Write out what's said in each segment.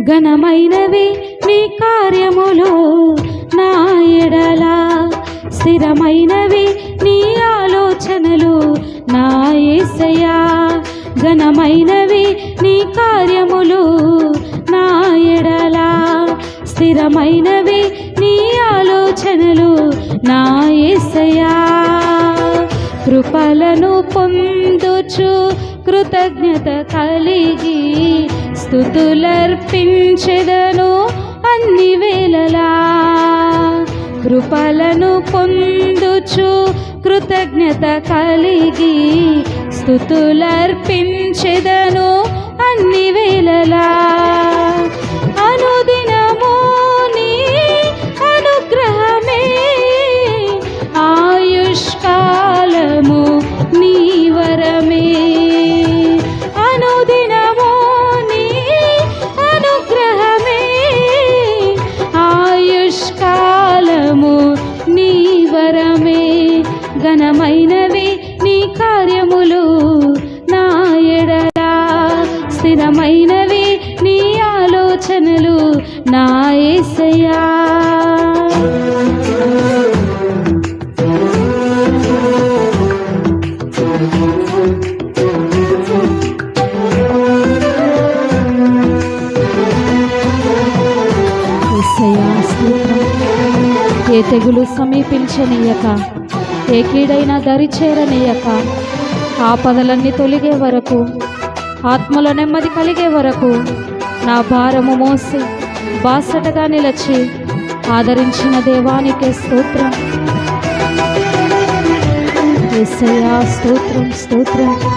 ఘనమైనవి నీ కార్యములు నా ఎడల. స్థిరమైనవి నీ ఆలోచనలు నా ఏసయా ఘనమైనవి నీ కార్యములు నా ఎడల. స్థిరమైనవి నీ ఆలోచనలు నా ఏసయా కృపలను పొందుచు కృతజ్ఞత కలిగి స్థుతులర్పించెదను అన్ని వేళలా. కృపలను పొందుచు కృతజ్ఞత కలిగి స్థుతులర్పించెదను అన్ని వేళలా. తెగులు సమీపించనీయక. ఏ కీడైనా దరిచేరనీయక ఆపదలన్నీ తొలిగే వరకు ఆత్మలో నెమ్మది కలిగే వరకు నా భారము మోసి బాసటగా నిలచి ఆదరించిన దేవానికే స్తోత్రం. స్తోత్రం స్తోత్రం.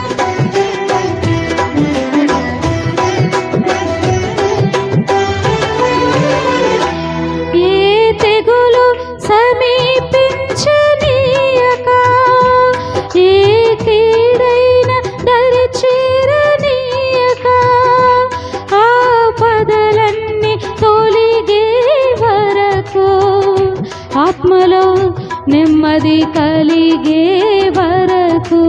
ఆత్మలో నెమ్మది కలిగే వరకు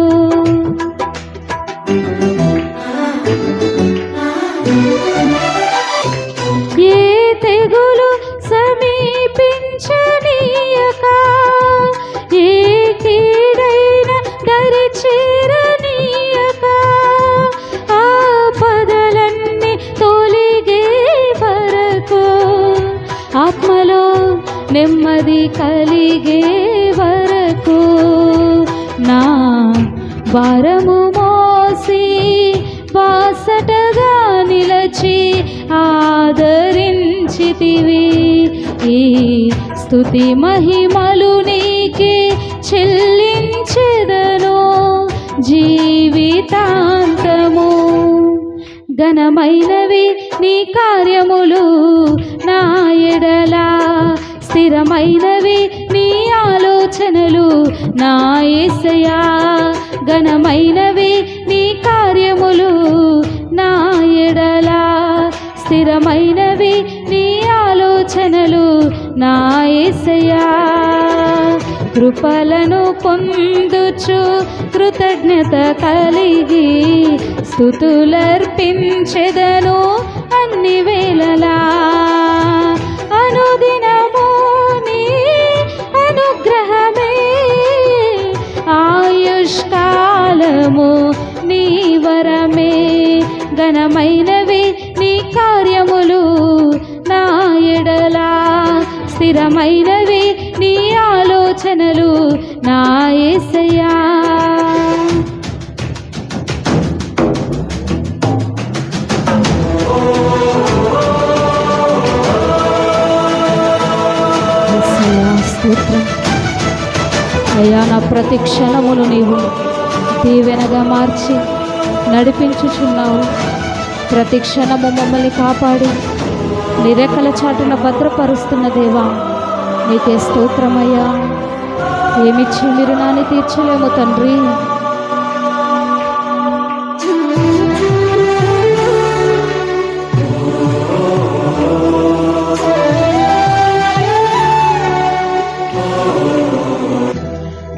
ఆదరించితివి. ఈ స్తుతి మహిమలు నీకే చెల్లించెదను జీవితాంతము. ఘనమైనవి నీ కార్యములు నా ఎడలా. స్థిరమైనవి నీ ఆలోచనలు నా యేసయ్యా ఘనమైనవి నీ కార్యములు నా స్థిరమైనవి నీ ఆలోచనలు నా యేసయ్యా కృపలను పొందుచు కృతజ్ఞత కలిగి స్థుతులర్పించెదను అన్ని వేళలా. అనుదినము నీ అనుగ్రహమే ఆయుష్కాలము నీ వరమే. ఘనమైన స్థిరమైనవి నీ ఆలోచనలు నా స్తోత్రం. అయ్యా నా ప్రతి క్షణమును నీవు దీవెనగా మార్చి నడిపించుచున్నావు. ప్రతి క్షణము మమ్మల్ని కాపాడి. నిరెక్కల చాటున భద్రపరుస్తున్న దేవా నీకే స్తోత్రమయ్యా. ఏమిచ్చి మీరు నాని తీర్చలేము తండ్రి?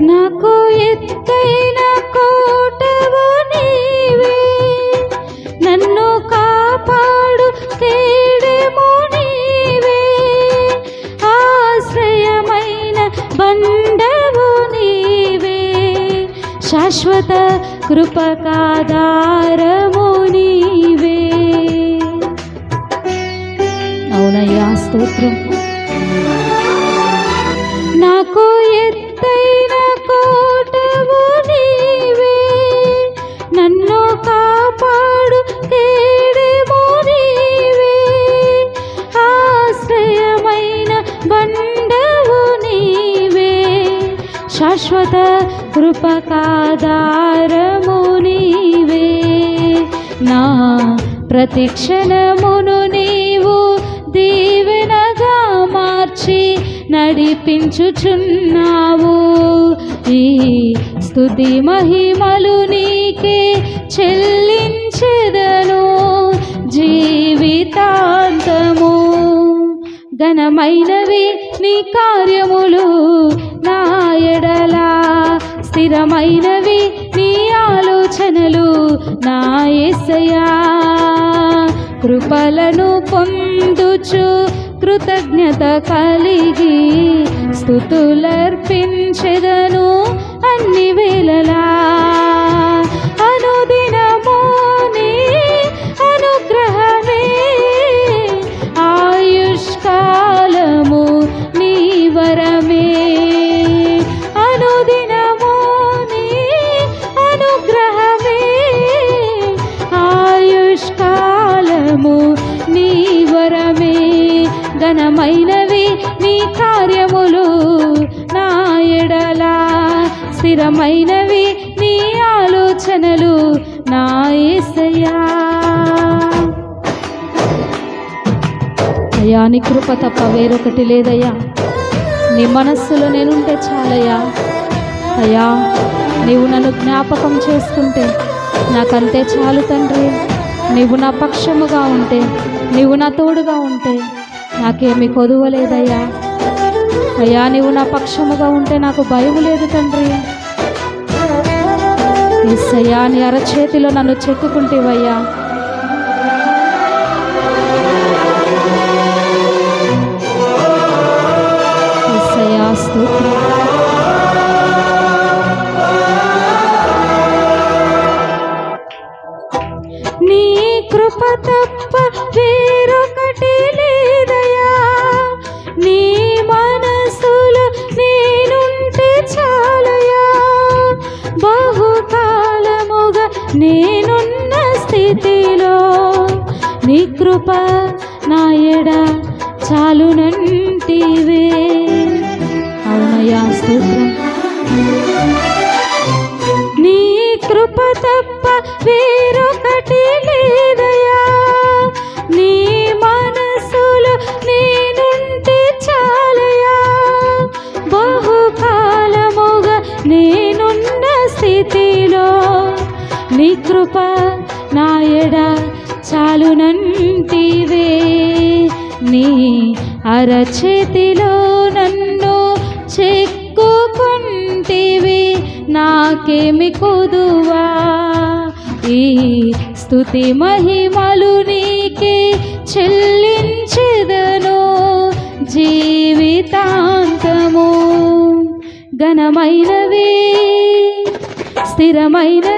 నాకు ఎత్తైన కోటవు నీవే నన్ను కాపాడు శాశ్వత కృపకాధారము నీవే అవునయ్యా స్తోత్రం ప్రతిక్షణమును నీవు దీవెనగా మార్చి నడిపించుచున్నావు. ఈ స్థుతి మహిమలు నీకే చెల్లించెదను జీవితాంతము. ఘనమైనవి నీ కార్యములు నా ఎడలా స్థిరమైనవి ఆలోచనలు నా ఎసయా కృపలను పొందుచు కృతజ్ఞత కలిగి స్థుతులర్పించెదను అన్ని వేళ స్థిరమైనవి నీ ఆలోచనలు నా ఏసయ్యా. అయ్యా నీ కృప తప్ప వేరొకటి లేదయ్యా. నీ మనస్సులో నేనుంటే చాలయ్యా. అయ్యా నీవు నన్ను జ్ఞాపకం చేసుకుంటే నాకంతే చాలు తండ్రి. నీవు నా పక్షముగా ఉంటే నీవు నా తోడుగా ఉంటే నాకేమి కొదువలేదయ్యా. అయ్యా నీవు నా పక్షముగా ఉంటే నాకు భయం లేదు తండ్రి. ఎస్సయ్యా నీ అరచేతిలో నన్ను చెక్కుకుంటేవయ్యా. ఎస్సయ్యా స్తోత్రం. నీ కృప తప్ప వేరొకటి నేనున్న స్థితిలో నీ కృప నా ఎడ చాలునంటివే. అవునయా స్తోత్రం. నీ కృప తప్ప వేరొకటి లేదయా నీ కృప నాయడ చాలునంటివే. నీ అరచేతిలో నన్ను చెక్కుకుంటివి నాకేమి కొదువా? ఈ స్తుతి మహిమలు నీకే చెల్లించెదను జీవితాంతము. ఘనమైనవి స్థిరమైన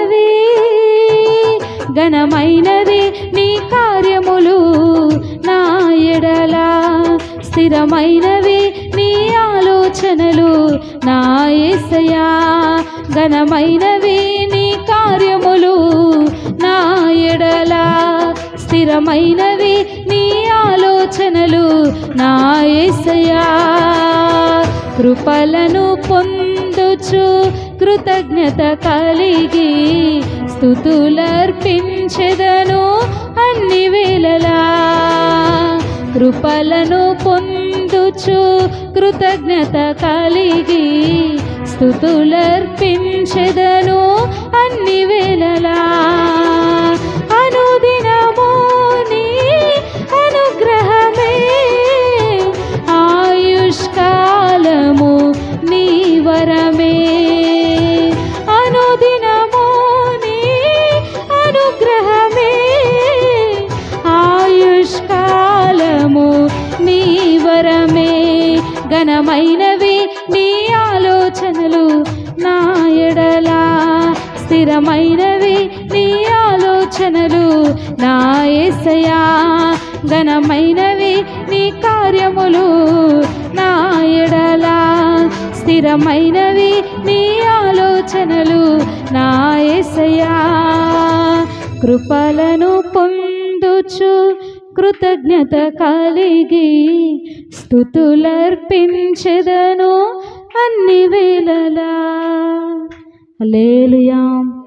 ఘనమైనవి నీ కార్యములు నా ఎడలా. స్థిరమైనవి నీ ఆలోచనలు నా యేసయా ఘనమైనవి నీ కార్యములు నా ఎడలా. స్థిరమైనవి నీ ఆలోచనలు నా యేసయా కృపలను పొందుచు కృతజ్ఞత కలిగి స్థుతులర్పించెదను అన్ని వేళలా. కృపలను పొందుచు కృతజ్ఞత కలిగి స్థుతులర్పించెదను అన్ని ఘనమైనవి నీ ఆలోచనలు నా ఎడలా. స్థిరమైనవి నీ ఆలోచనలు నా ఎసయా ఘనమైనవి నీ కార్యములు నా ఎడలా. స్థిరమైనవి నీ ఆలోచనలు నా ఎసయా కృపలను పొందుచు కృతజ్ఞత కలిగి స్థుతులర్పించెదను అన్ని వేళలా. లేలుయాం